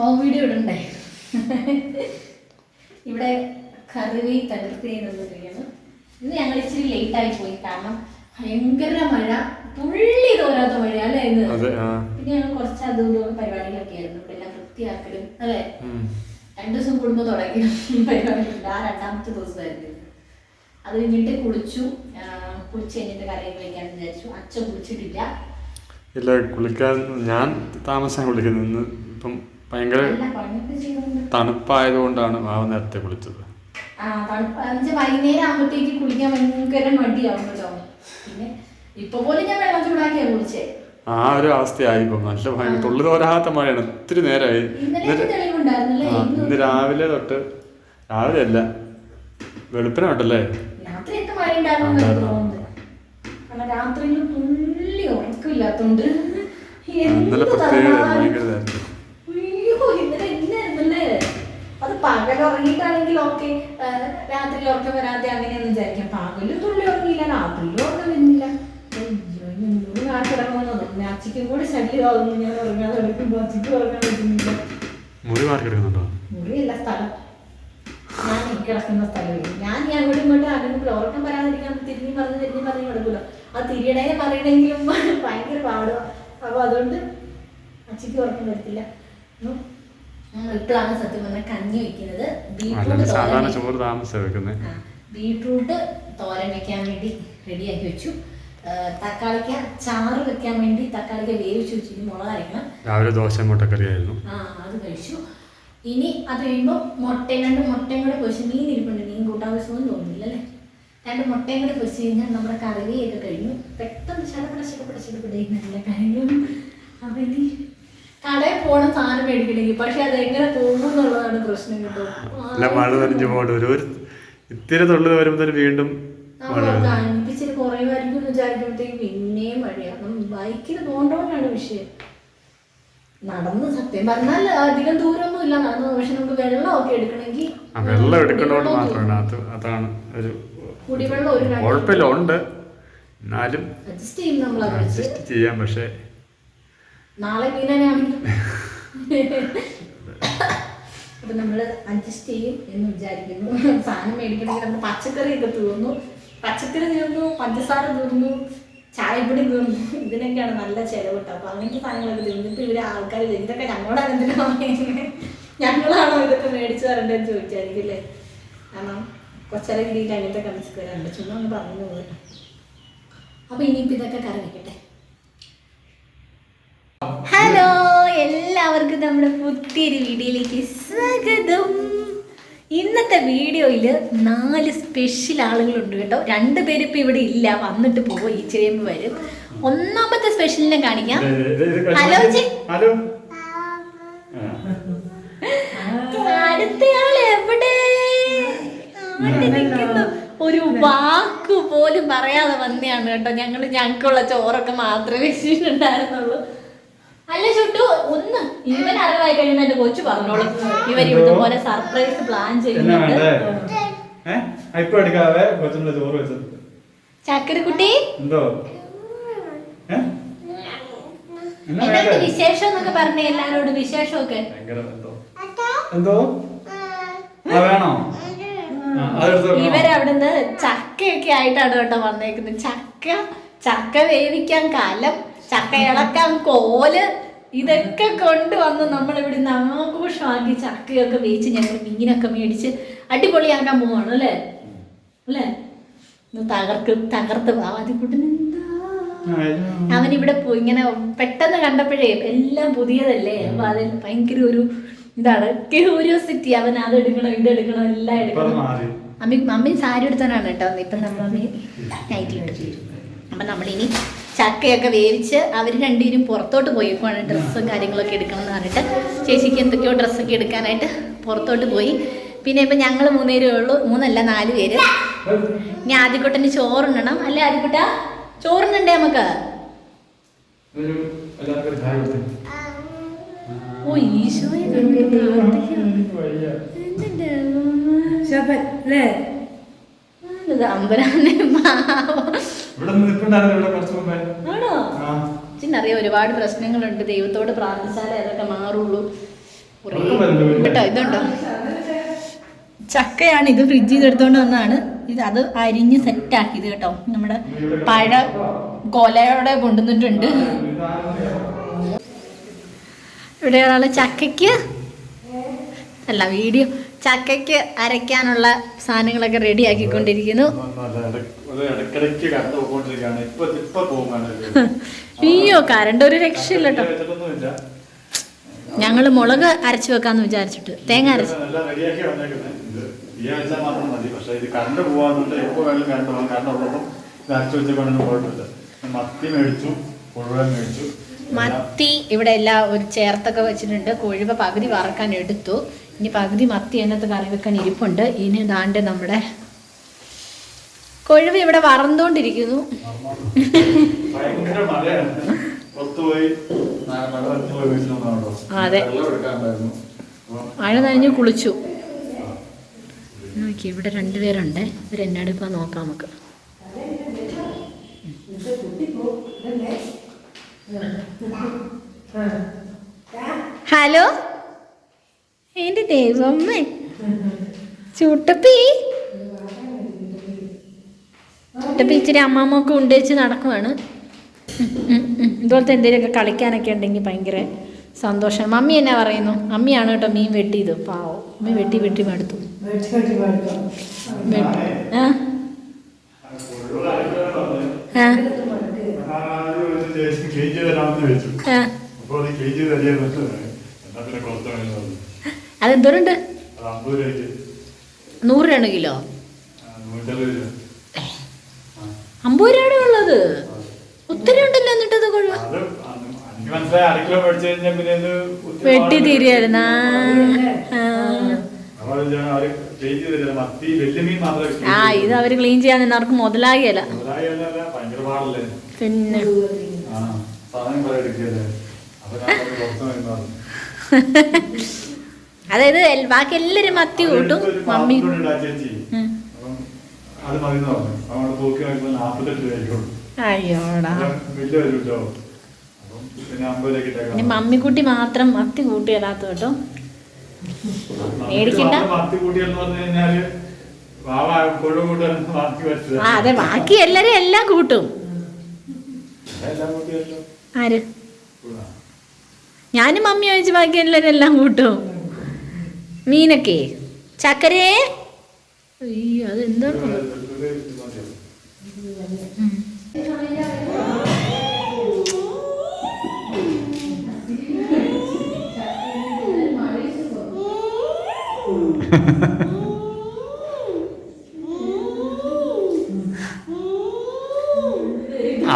Home video ഇടണ്ടേ? ഇവിടെ കറിവി തകർത്തി നിന്നിരിക്കുന്നു ഇന്ന് ഞങ്ങൾ ഇച്ചിരി ലേറ്റ് ആയി പോയി. കാരണം ഭയങ്കര മഴ. തുള്ളി തോരാത്ത മഴ അല്ലേ ഇന്ന്? പിന്നെ ഞങ്ങൾ കുറച്ച് അതും ഇതും പരിപാടികളൊക്കെ ആയിരുന്നു. ഇവിടെ എല്ലാം വൃത്തിയാക്കലും അല്ലേ. രണ്ടു ദിവസം കൂടുമ്പോൾ തുടങ്ങി പരിപാടിയുണ്ട് ആ രണ്ടാമത്തെ ദിവസമായിരുന്നു. അത് കഴിഞ്ഞിട്ട് കുളിച്ചു. കുളിച്ച് കഴിഞ്ഞിട്ട് കറിയൊക്കെ കഴിക്കാമെന്ന് വിചാരിച്ചു. അച്ഛൻ കുളിച്ചിട്ടില്ല. ഇല്ല കുളിക്കാൻ ഞാൻ താമസം കുളിക്കുന്നു ഇപ്പം ഭയങ്കര തണുപ്പായതുകൊണ്ടാണ് മാവ് നേരത്തെ കുളിച്ചത്. വൈകുന്നേരം ആകുമ്പോഴത്തേക്ക് കുളിക്കാൻ ഭയങ്കര പിന്നെ ഇപ്പൊ പോലും ഞാൻ വെള്ളം ചൂടാക്കിയാ കുളിച്ചേ. ആ ഒരു അവസ്ഥയായി ഇപ്പം നല്ല ഭയങ്കര തുള്ളി തോരാത്ത മഴയാണ്. ഒത്തിരി നേരമായി ഇന്ന് രാവിലെ തൊട്ട് രാവിലെ അല്ല വെളുപ്പിനെ തൊട്ടല്ലേ രാത്രിയിൽ തുള്ളി ഉറക്കമില്ലാത്തോണ്ട് ഇന്നലെ പ്രത്യേക ഭയങ്കര ഇതായിരുന്നു അയ്യോ ഇന്നലെ ഇന്നായിരുന്നല്ലേ അത് പകൽ ഉറങ്ങിയിട്ടാണെങ്കിൽ ഓക്കെ രാത്രി ഉറക്കം വരാതെ അങ്ങനെയൊന്നും വിചാരിക്കാം. പകലും തുള്ളി ഉറങ്ങിയില്ല രാത്രിയിലും ഉറക്കം വരുന്നില്ല. എന്നോട് കാട്ടിറങ്ങുമെന്നോ തോന്നുന്നു അച്ഛക്കും കൂടി ശല്യമാകുന്നു ഞാൻ ഉറങ്ങാൻ എടുക്കുമ്പോൾ അച്ഛക്ക് ഉറങ്ങാൻ പറ്റുന്നില്ല. മുറി മുറിയല്ല സ്ഥലം. ഞാൻ കിടക്കുന്ന സ്ഥലമില്ല ഞാൻ ഞാൻ കൂടി ഇങ്ങോട്ട് അങ്ങോട്ടും ഉറക്കം വരാതിരിക്കാൻ തിരിഞ്ഞു പറഞ്ഞ് തിരിഞ്ഞു പറഞ്ഞ് കിടക്കില്ല അത് തിരിയണേ പറയണെങ്കിലും ഭയങ്കര പാടുക അപ്പൊ അതുകൊണ്ട് അച്ഛക്ക് ഉറക്കം വരത്തില്ല. ഞങ്ങൾ ഇപ്പോഴാണ് സത്യം പറഞ്ഞാൽ കഞ്ഞി വെക്കുന്നത് ബീട്രൂട്ട് സാധാരണ തോരൻ ചോറ് താമസം വെക്കുന്നത് ബീട്രൂട്ട് തോരൻ വെക്കാൻ വേണ്ടി റെഡിയാക്കി വെച്ചു. തക്കാളിക്ക് ചാറ് വെക്കാൻ വേണ്ടി തക്കാളിക്ക വേവിച്ച് വെച്ചിട്ട് മുളക് അരക്കണം. രാവിലെ ദോശ മുട്ടക്കറിയായിരുന്നു. ആ അത് കഴിച്ചു. ഇനി അത് കഴിയുമ്പോൾ മുട്ടയും രണ്ട് മുട്ടയും കൂടെ പൊരിച്ച് മീൻ ഇരിപ്പുണ്ട് മീൻ കൂട്ടാൻ വെച്ചൊന്നും തോന്നുന്നില്ല അല്ലേ? രണ്ട് മുട്ടയും കൂടെ പൊരിച്ച് കഴിഞ്ഞാൽ നമ്മുടെ കറിയൊക്കെ കഴിഞ്ഞു. പെട്ടെന്ന് ചടപട നല്ല കഴിഞ്ഞു അപ്പൊ ഇനി കടയിൽ പോണ സാധനം മേടിക്കണമെങ്കിൽ പക്ഷെ അത് എങ്ങനെ പോകും എന്നുള്ളതാണ് പ്രശ്നം കേട്ടോ. അല്ല മഴ നനഞ്ഞു പോകണ്ട ഒരു ഇത്തിരി തൊള്ളു വരുമ്പോൾ വീണ്ടും. ഇച്ചിരി കുറയുമായിരിക്കും എന്ന് വിചാരിക്കുമ്പോഴത്തേക്ക് പിന്നെയും മഴയാണ് ബൈക്കിന് പോകേണ്ടവരാണ് വിഷയം നടന്ന് സത്യം പറഞ്ഞാൽ അധികം ദൂരമൊന്നും ഇല്ല. നടന്നു പക്ഷെ നമുക്ക് വെള്ളമൊക്കെ എടുക്കണമെങ്കിൽ വെള്ളം എടുക്കുന്നതുകൊണ്ട് മാത്രമാണ്. അത് അതാണ് ഒരു കുടിവെള്ളം ഒരു കുഴപ്പമില്ല. ഉണ്ട്. എന്നാലും അഡ്ജസ്റ്റ് ചെയ്യും നമ്മൾ അഡ്ജസ്റ്റ് ചെയ്യാം. പക്ഷേ നാളെ അപ്പൊ നമ്മൾ അഡ്ജസ്റ്റ് ചെയ്യും എന്ന് വിചാരിക്കുന്നു. സാധനം മേടിക്കണമെങ്കിൽ നമ്മൾ പച്ചക്കറിയൊക്കെ തീർന്നു. പച്ചക്കറി തീർന്നു പഞ്ചസാര തീർന്നു ചായപ്പൊടി തീർന്നു. ഇതിനൊക്കെയാണ് നല്ല ചെലവ് കേട്ടോ അപ്പൊ അങ്ങനത്തെ സാധനങ്ങളൊക്കെ തീർന്നിട്ട് ഇവരെ ആൾക്കാർ ഇതൊക്കെ ഞങ്ങളോടാണ് എന്തിനാ വാങ്ങിക്കുന്നത്? ഞങ്ങളാണോ ഇതൊക്കെ മേടിച്ചു തരേണ്ടതെന്ന് ചോദിച്ചായിരിക്കും അല്ലേ? കാരണം കൊച്ചര രീതിയിൽ അങ്ങനത്തെ തരാറുണ്ട് ചുമ്മാ ഒന്ന് പറഞ്ഞു പോകട്ടെ അപ്പൊ ഇനിയിപ്പോ ഇതൊക്കെ കറി വെക്കട്ടെ? എല്ലാവർക്കും നമ്മുടെ പുതിയൊരു വീഡിയോയിലേക്ക് സ്വാഗതം. ഇന്നത്തെ വീഡിയോയിൽ നാല് സ്പെഷ്യൽ ആളുകളുണ്ട് കേട്ടോ. രണ്ട് പേര് ഇപ്പം ഇവിടെ ഇല്ല. വന്നിട്ട് പോയി ഇച്ചിരിയുമ്പോ വരും. ഒന്നാമത്തെ സ്പെഷ്യലിനെ കാണിക്കാം. Hello hello. അടുത്തയാൾ എവിടെ? ഒരു വാക്ക് പോലും പറയാതെ വന്നെയാണ് കേട്ടോ. ഞങ്ങൾ ഞങ്ങൾക്കുള്ള ചോറൊക്കെ മാത്രമേ വെച്ചിട്ടുണ്ടായിരുന്നുള്ളൂ അല്ല ചുട്ടു ഒന്ന്. ഇവൻ അറിവായി കഴിയുന്ന എന്റെ കൊച്ചു പറഞ്ഞോളൂ. ഇവർ ഇതുപോലെ സർപ്രൈസ് പ്ലാൻ ചെയ്യുന്നുണ്ട് ഇപ്പൊ കൊച്ചിന്റെ ചോറ് ചക്കരക്കുട്ടി? എന്തോ? വിശേഷം എന്നൊക്കെ പറഞ്ഞേ എല്ലാരോടും വിശേഷമൊക്കെ? വേണോ? ഇവരവിടുന്ന് ചക്കയൊക്കെ ആയിട്ടാണ് കേട്ടോ വന്നേക്കുന്നത്. ചക്ക ചക്ക വേവിക്കാൻ കലം ചക്ക ഇളക്കാൻ കോൽ ഇതൊക്കെ കൊണ്ടുവന്ന് നമ്മൾ ഇവിടുന്ന് ആഘോഷമാക്കി ചക്കയൊക്കെ വേച്ച് ഞങ്ങൾ മീനൊക്കെ മേടിച്ച് അടിപൊളിയാക്കാൻ പോവാണ് അല്ലേ? അല്ലേ? തകർക്ക് തകർത്ത് ആദ്യക്കൂട്ടിനെന്താ ആ, ഇത് അവൻ ഇവിടെ പോയി ഇങ്ങനെ പെട്ടെന്ന് കണ്ടപ്പോഴേ എല്ലാം പുതിയതല്ലേ? അപ്പൊ അതിൽ ഭയങ്കര ഒരു ഇതാണ്. ക്യൂരിയോസിറ്റി. അവൻ അത് എടുക്കണം ഇത് എടുക്കണം എല്ലാം എടുക്കണം. അമ്മി മമ്മി സാരി എടുത്താനാണ് കേട്ടോ ഇപ്പൊ നമ്മൾ നൈറ്റി അപ്പൊ നമ്മളിനി ചക്കയൊക്കെ വേവിച്ച് അവർ രണ്ടുപേരും പുറത്തോട്ട് പോയേക്കുവാണ് ഡ്രസ്സും കാര്യങ്ങളൊക്കെ എടുക്കണം എന്ന് പറഞ്ഞിട്ട്. ചേച്ചിക്ക് എന്തൊക്കെയോ ഡ്രസ്സൊക്കെ എടുക്കാനായിട്ട് പുറത്തോട്ട് പോയി. പിന്നെ ഇപ്പം ഞങ്ങൾ മൂന്നുപേരേ ഉള്ളൂ. മൂന്നല്ല നാല് പേര്. ഇനി ആദ്യക്കുട്ടന് ചോറുണ്ണണം. അല്ലേ ആദ്യക്കുട്ട? ചോറുണ്ണണ്ടേ നമുക്ക്. ഓ ഈശോയെ കണ്ടിട്ട് ആണോ? ചിന്നറിയാം ഒരുപാട് പ്രശ്നങ്ങളുണ്ട്. ദൈവത്തോട് പ്രാർത്ഥിച്ചാലേ അതൊക്കെ മാറുള്ളൂ. കേട്ടോ ഇതുണ്ടോ? ചക്കയാണ് ഇത് ഫ്രിഡ്ജിൽ നിന്ന് എടുത്തോണ്ട് വന്നതാണ്. ഇത് അത് അരിഞ്ഞ് സെറ്റാക്കിയത് കേട്ടോ. നമ്മുടെ പഴ കൊലയോടെ കൊണ്ടുവന്നിട്ടുണ്ട്. ഇവിടെ ഒരാൾ ചക്കയ്ക്ക് അല്ല വീഡിയോ ചക്കയ്ക്ക് അരയ്ക്കാനുള്ള സാധനങ്ങളൊക്കെ റെഡി ആക്കിക്കൊണ്ടിരിക്കുന്നു അയ്യോ കരണ്ട് ഒരു രക്ഷയില്ല കേട്ടോ ഞങ്ങൾ മുളക് അരച്ചു വെക്കാന്ന് വിചാരിച്ചിട്ട്. തേങ്ങ അരച്ച്. മത്തി മേടിച്ചു മേടിച്ചു. മത്തി ഇവിടെ എല്ലാം ഒരു ചേർത്തൊക്കെ വെച്ചിട്ടുണ്ട്. കോഴിവ പകുതി വറക്കാൻ എടുത്തു. ഇനി പകുതി മത്തി അതിനകത്ത് കറി വെക്കാൻ ഇരിപ്പുണ്ട്. ഇനി ദാണ്ട് നമ്മുടെ കൊഴുവ ഇവിടെ വറന്നുകൊണ്ടിരിക്കുന്നു അതെ. മഴ നനഞ്ഞു കുളിച്ചു. നോക്കി ഇവിടെ രണ്ടുപേരുണ്ട് ഇവരെന്നടുപ്പാ നോക്കാം നമുക്ക്. ഹലോ? എന്റെ ദൈവമ്മേ ചൂട്ടപ്പി. ചൂട്ടപ്പി ഇച്ചിരി അമ്മാമ്മൊക്കെ ഉണ്ടേച്ച് നടക്കുവാണ്. ഇതുപോലത്തെ എന്തെങ്കിലുമൊക്കെ കളിക്കാനൊക്കെ ഉണ്ടെങ്കിൽ ഭയങ്കര സന്തോഷം. മമ്മി എന്നാ പറയുന്നു? അമ്മിയാണ് കേട്ടോ മീൻ വെട്ടിയത്. പാവോ. മീൻ വെട്ടി വെട്ടി മടുത്തു. വെട്ടി- ആ ആദ്യം ഒരു ചേച്ചി ക്ലീൻ ചെയ്ത് തരാമെന്ന് ചോദിച്ചു ആ അപ്പോൾ അത് ക്ലീൻ ചെയ്ത് തരികയെന്ന് എന്നാ പിന്നെ കൊടുത്തു വേണമെന്ന് പറഞ്ഞു അതെന്തോരുണ്ട്? നൂറ് രൂപ. കിലോ. അമ്പത് രൂപയാണ് ഉള്ളത്. ഒത്തിരി ഉണ്ടല്ലോ എന്നിട്ടത് അത് ഇത് വെട്ടി. തീരുമായിരുന്നു ആ ഇത് അവർ ക്ലീൻ ചെയ്യാൻ നിന്ന് അവർക്ക് മുതലാകിയല്ല പിന്നെ. അതായത് ബാക്കി എല്ലാരും മത്തി കൂട്ടും മമ്മി. അയ്യോടാ. പിന്നെ മമ്മിക്കുട്ടി മാത്രം മത്തി കൂട്ടിയല്ലാത്ത കേട്ടോ. മേടിക്കണ്ട. ആ അതെ ബാക്കി എല്ലാരും എല്ലാം കൂട്ടും. ആര്? ഞാനും മമ്മി ഒഴിച്ച് ബാക്കി എല്ലാവരും എല്ലാം കൂട്ടും. മീനൊക്കെ ചക്കരേ? അയ്യോ അതെന്താണ്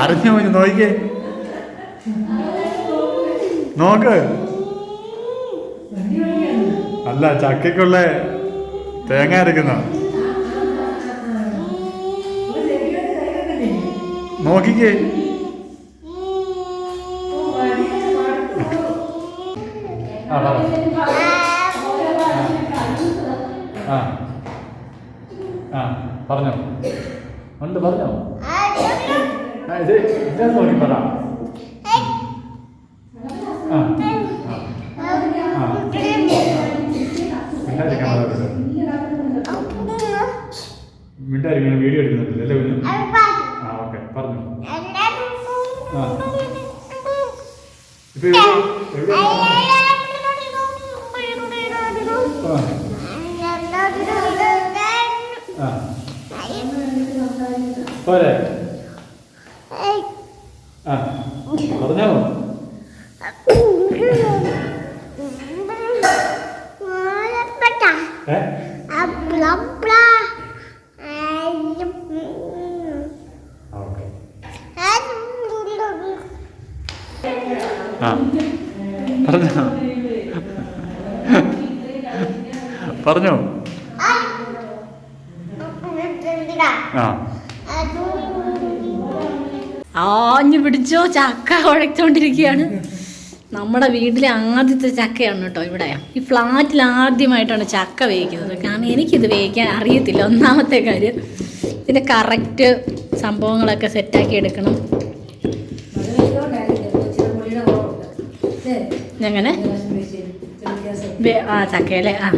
അറിഞ്ഞു നോക്കിയേ? നോക്ക്. അല്ല ചക്കയ്ക്കുള്ള തേങ്ങ അരക്കുന്ന? നോക്കിക്കേ. ആ ആ. പറഞ്ഞോ. ഉണ്ട് പറഞ്ഞോ. ആ, ഇത് ഞാൻ നോക്കി പറ ആ ആ ആ മിണ്ടാതിരിക്കാൻ പറ മിണ്ടായിരിക്കണം വീഡിയോ എടുക്കുന്നുണ്ട് അല്ലേ കുഞ്ഞു ആ ഓക്കെ പറഞ്ഞു ആ ഇപ്പൊ എവിടെ- ആ പോരെ ആ പറഞ്ഞോ ഏ ആ, ഓക്കെ ആ പറഞ്ഞോ? പറഞ്ഞോ? ആ. ആഞ്ഞു പിടിച്ചോ ചക്ക കുഴച്ചോണ്ടിരിക്കുകയാണ്. നമ്മുടെ വീട്ടിലെ ആദ്യത്തെ ചക്കയാണ് കേട്ടോ ഇവിടെ. ഈ ഫ്ലാറ്റിൽ ആദ്യമായിട്ടാണ് ചക്ക വേവിക്കുന്നത്. കാരണം എനിക്കിത് വേവിക്കാൻ അറിയത്തില്ല. ഒന്നാമത്തെ കാര്യം ഇതിന്റെ കറക്റ്റ് സംഭവങ്ങളൊക്കെ സെറ്റാക്കി എടുക്കണം എങ്ങനെ വേ- ആ ചക്കയിലെ ആ ആ. ആദ്യം മഴ പെയ്തിട്ടാണോ ഉം. ഇത്ര ദിവസം ഇതിലുണ്ടാക്കി ആ ചക്കയല്ലേ? ആ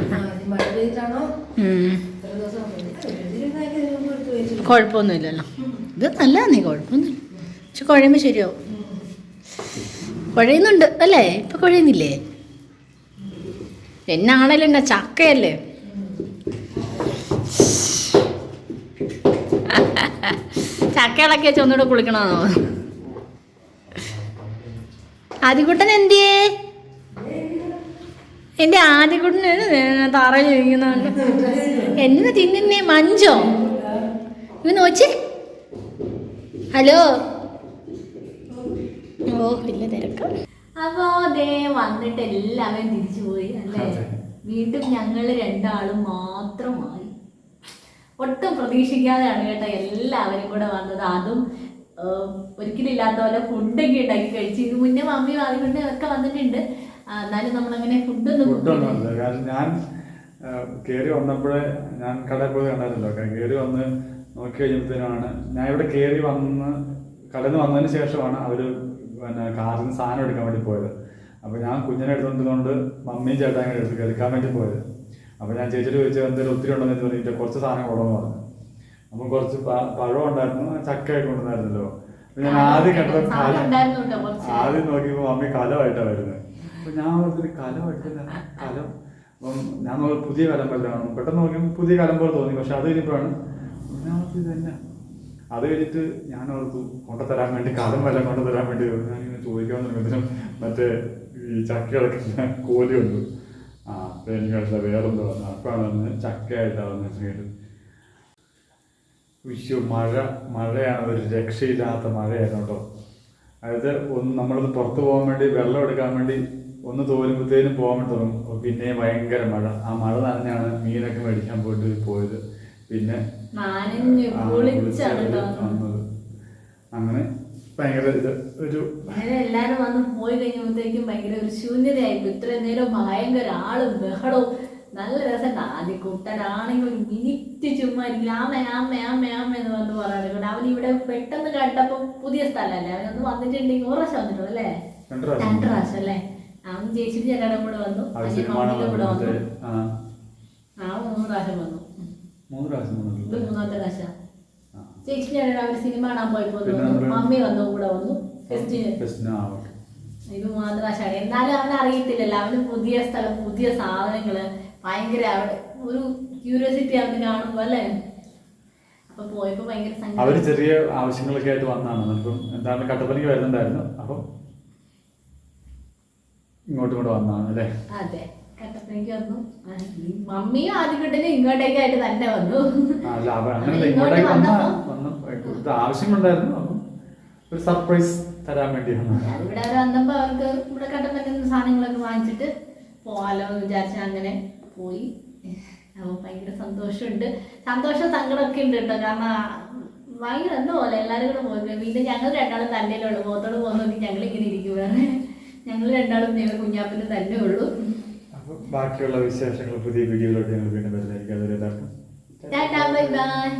കുഴപ്പമൊന്നുമില്ലല്ലോ ഇത് നല്ല നീ കുഴപ്പമൊന്നുമില്ല പക്ഷെ കുഴയുമ്പോൾ ശരിയാവും. കുഴയുന്നുണ്ട് അല്ലേ? ഇപ്പം കുഴയുന്നില്ലേ? എന്നാണല്ലോ എന്നാ ചക്കയല്ലേ? ചക്കയിളക്കി വെച്ച് ഒന്നുകൂടെ കുളിക്കണമെന്നോ ആദ്യകൂട്ടൻ എന്തിയേ? എന്റെ ആദ്യക്കുട്ടനാണ് തറയിൽ ഇരിക്കുന്നുണ്ട് എന്നെ തിന്നുന്നേ മഞ്ചോ? ഇവ നോച്ചേ ഹലോ. ഓ ഇല്ല തിരക്കം. അപ്പോ ദേ വന്നിട്ട് എല്ലാവരും തിരിച്ചു പോയി അല്ലേ. വീണ്ടും ഞങ്ങൾ രണ്ടാളും മാത്രമായി ഒട്ടും പ്രതീക്ഷിക്കാതെയാണ് കേട്ടോ എല്ലാവരും കൂടെ വന്നത്. അതും ഒരിക്കലും ഇല്ലാത്ത പോലെ ഫുഡൊക്കെ ഉണ്ടാക്കി കഴിച്ചു. ഇത് മുന്നേ മമ്മിയും അതുകൊണ്ട് ഒക്കെ വന്നിട്ടുണ്ട്. എന്നാലും നമ്മളങ്ങനെ ഫുഡൊന്നും ഫുഡൊന്നും അല്ല കാരണം ഞാൻ കയറി വന്നപ്പോഴേ ഞാൻ കടയിൽ പോയി കണ്ടായിരുന്നല്ലോ കയറി വന്ന് നോക്കി കഴിഞ്ഞപ്പോഴത്തേനാണ് ഞാൻ ഇവിടെ കയറി വന്ന് കടയിൽ നിന്ന് വന്നതിന് ശേഷമാണ് അവർ പിന്നെ കാറിൽ നിന്ന് സാധനം എടുക്കാൻ വേണ്ടി പോയത്. അപ്പോൾ ഞാൻ കുഞ്ഞിനെ എടുത്തുകൊണ്ട് മമ്മിയും ചേട്ടായും കൂടെ എടുത്ത് എടുക്കാൻ വേണ്ടി പോയത്. അപ്പോൾ ഞാൻ ചേച്ചിയോട് ചോദിച്ചാൽ എന്തെങ്കിലും ഒത്തിരി ഉണ്ടെന്ന് പറഞ്ഞിട്ട് കുറച്ച് സാധനം ഉള്ളതെന്ന് പറഞ്ഞു. അപ്പം കുറച്ച് പഴം ഉണ്ടായിരുന്നു ചക്കയൊക്കെ കൊണ്ടുവന്നായിരുന്നല്ലോ. അപ്പൊ ഞാൻ ആദ്യം കണ്ടത്. ആദ്യം നോക്കിയപ്പോ മമ്മി കലമായിട്ടാണ് വരുന്നത് അപ്പൊ ഞാൻ ഓർത്തൊരു എടുത്തില്ല. കലം. അപ്പം ഞാൻ നോക്കി പുതിയ കലം വല്ലതാണ് പെട്ടെന്ന് നോക്കിയപ്പോൾ പുതിയ കലം പോലെ തോന്നി. പക്ഷെ അത് കഴിഞ്ഞപ്പോഴാണ് ഞാൻ ഓർത്തു ഇതന്നെ. തന്നെ അത് കഴിഞ്ഞിട്ട് ഞാൻ ഓർത്തു കൊണ്ടുതരാൻ വേണ്ടി കലം വല്ലം കൊണ്ടുതരാൻ വേണ്ടി ഞാൻ ഇങ്ങനെ ചോദിക്കാൻ തുടങ്ങിയതിനും മറ്റേ ഈ ചക്കകളൊക്കെ കോലിയുണ്ട് ആ അപ്പൊ എനിക്ക് മനസ്സിലായി വേറെന്തോ വന്നു. അപ്പോഴാണ് ചക്കയായിട്ടാണ് വന്നത് വിഷു മഴ മഴയാണ് ഒരു രക്ഷയില്ലാത്ത മഴയായിരുന്നു കേട്ടോ. അതായത് ഒന്ന് നമ്മളൊന്ന് പുറത്ത് പോകാൻ വേണ്ടി വെള്ളം എടുക്കാൻ വേണ്ടി ഒന്ന് തോരുമ്പോഴത്തേനും പോകാൻ തുടങ്ങും. പിന്നെ ഭയങ്കര മഴ. ആ മഴ നനഞ്ഞാണ് മീനൊക്കെ മേടിക്കാൻ പോയിട്ട് പോയത്. പിന്നെ വന്നത്. അങ്ങനെ ഭയങ്കര ഇത് ഒരു എല്ലാരും വന്ന് പോയി കഴിഞ്ഞപ്പോഴത്തേക്കും ഭയങ്കര ഒരു ശൂന്യതയായിപ്പോ ഇത്ര നേരം ഭയങ്കര ആളും ബഹളവും. നല്ല രസം ആദ്യ കൂട്ടരാണെങ്കിൽ ഒരു മിനിറ്റ് ചുമ്മാ ഇരിക്കില്ല ആമ ആമ ആമ ആമ എന്ന് വന്ന് പറയാറുണ്ട്. അവൻ ഇവിടെ പെട്ടെന്ന് കണ്ടപ്പോ പുതിയ സ്ഥലമല്ലേ? അവനൊന്ന് വന്നിട്ടുണ്ടെങ്കിൽ ഒരു പ്രാവശ്യം വന്നിട്ടുള്ളൂ അല്ലേ? രണ്ട് പ്രാവശ്യം അല്ലേ? ചേച്ചിയുടെ കൂടെ വന്നു. കൂടെ വന്നു ആ. ആ മൂന്ന് പ്രാവശ്യം വന്നു. മൂന്ന് പ്രാവശ്യം ഇത് മൂന്നാമത്തെ പ്രാവശ്യം. ആ. ചേച്ചി ചേട്ടൻ അവർ സിനിമ കാണാൻ മമ്മി വന്നു കൂടെ വന്നു. ഫെസ്റ്റിന് ഇത് പ്രാവശ്യമാണ് എന്നാലും അവൻ അറിയത്തില്ലല്ലോ. അവന് പുതിയ സ്ഥലം പുതിയ സാധനങ്ങൾ. ഭയങ്കര ഒരു ക്യൂരിയോസിറ്റി അവന് കാണുമ്പോ അല്ലേ. അവർ ചെറിയ ആവശ്യങ്ങളൊക്കെ ആയിട്ട് വന്നാണ് അപ്പം എന്താണ് കട്ടപ്പനയ്ക്ക് വരുന്നുണ്ടായിരുന്നു. അപ്പം ഇങ്ങോട്ടും കൂടെ വന്നാണ് അല്ലേ? അതെ. കട്ടപ്പനയ്ക്ക് വന്നു. മമ്മിയും ഇങ്ങോട്ടേക്കായിട്ട് തന്നെ വന്നു. അല്ല അവ അങ്ങനല്ല. ഇങ്ങോട്ടേക്ക് വന്ന വന്നു ആവശ്യമുണ്ടായിരുന്നു. അപ്പം ഒരു സർപ്രൈസ് തരാൻ വേണ്ടി വന്നതാണ് ഇവിടെ അവർ വന്നപ്പോ അവർക്ക് ഇവിടെ കട്ടപ്പന സാധനങ്ങളൊക്കെ വാങ്ങിച്ചിട്ട് പോവാലോ എന്ന് വിചാരിച്ച അങ്ങനെ പോയി. ഭയങ്കര സന്തോഷമുണ്ട്. സന്തോഷം സങ്കടമൊക്കെ ഉണ്ട് കേട്ടോ. കാരണം ഭയങ്കര എന്തോ പോലെ എല്ലാവരും കൂടെ പോയി. പിന്നെ ഞങ്ങൾ രണ്ടാളും തന്നെ ഉള്ളു. പോത്തോട് പോകുന്ന നോക്കി ഞങ്ങൾ ഇങ്ങനെ ഇരിക്കും വേറെ. ഞങ്ങൾ രണ്ടാളും ഞങ്ങൾ കുഞ്ഞാപ്പിന് തന്നെ ഉള്ളൂ. ബാക്കിയുള്ള വിശേഷങ്ങൾ പുതിയ വീഡിയോയിലോട്ട് ഞങ്ങൾ വീണ്ടും വരുന്നതായിരിക്കും. എല്ലാവർക്കും ടാറ്റാ ബൈ ബൈ.